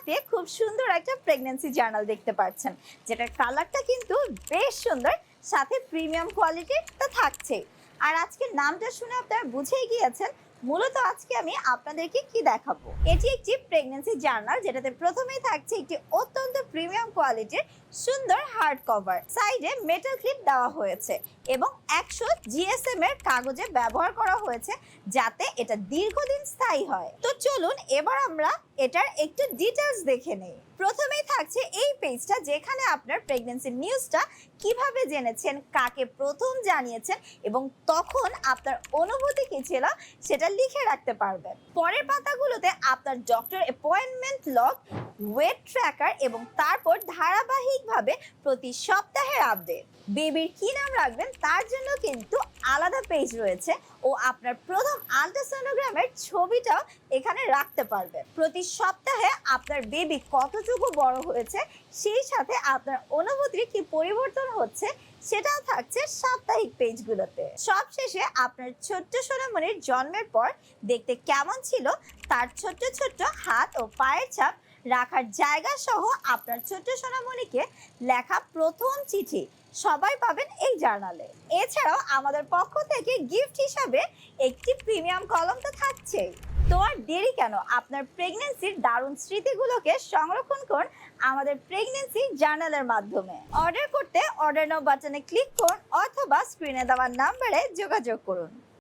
হাতে খুব সুন্দর একটা প্রেগন্যান্সি জার্নাল দেখতে পাচ্ছেন, যেটার কালারটা কিন্তু বেশ সুন্দর, সাথে প্রিমিয়াম কোয়ালিটির তো থাকছেই আর আজকে নামটা শুনে আপনারা বুঝেই গিয়েছেন মূলত আজকে আমি আপনাদেরকে কি দেখাবো? এটি একটি প্রেগনেন্সি জার্নাল যেটাতে প্রথমেই থাকছে একটি অত্যন্ত প্রিমিয়াম কোয়ালিটির সুন্দর হার্ড কভার সাইডে মেটাল ক্লিপ দেওয়া হয়েছে এবং একশো জিএসএম এর কাগজে ব্যবহার করা হয়েছে যাতে এটা দীর্ঘদিন স্থায়ী হয়। তো চলুন এবার আমরা এটার একটু ডিটেলস দেখে নেই। প্রথমেই থাকছে এই পেজটা যেখানে আপনার প্রেগন্যান্সি নিউজটা কীভাবে জেনেছেন, কাকে প্রথম জানিয়েছেন এবং তখন আপনার অনুভূতি কি ছিল সেটা লিখে রাখতে পারবেন। পরের পাতাগুলোতে আপনার doctor appointment log weight tracker এবং তারপর ধারাবাহিকভাবে প্রতি সপ্তাহের আপডেট বেবির কি নাম রাখবেন তার জন্য কিন্তু আলাদা পেজ রয়েছে ও আপনার প্রথম আলট্রাসোনোগ্রামের ছবিটাও এখানে রাখতে পারবে। প্রতি সপ্তাহে আপনার বেবি কতটুকু বড় হয়েছে, সেই সাথে আপনার অনুভূতির কি পরিবর্তন হচ্ছে, সেটাও থাকছে সাপ্তাহিক পেজগুলোতে সবশেষে আপনার ছোট্ট সোনামণির জন্মের পর দেখতে কেমন ছিল, তার ছোট্ট ছোট্ট হাত ও পায়ের ছাপ রাখার জায়গা সহ আপনার ছোট্ট সোনামণিকে লেখা প্রথম চিঠি সবাই পাবেন এই জার্নালে। এছাড়াও আমাদের পক্ষ থেকে গিফট হিসাবে একটি প্রিমিয়াম কলম তো থাকছেই। তো আর দেরি কেন? আপনার প্রেগনেন্সির দারুণ স্মৃতিগুলোকে সংরক্ষণ করুন আমাদের প্রেগনেন্সি জার্নালের মাধ্যমে। অর্ডার করতে অর্ডার নাও বাটনে ক্লিক করুন অথবা স্ক্রিনে দেওয়া নাম্বারে যোগাযোগ করুন।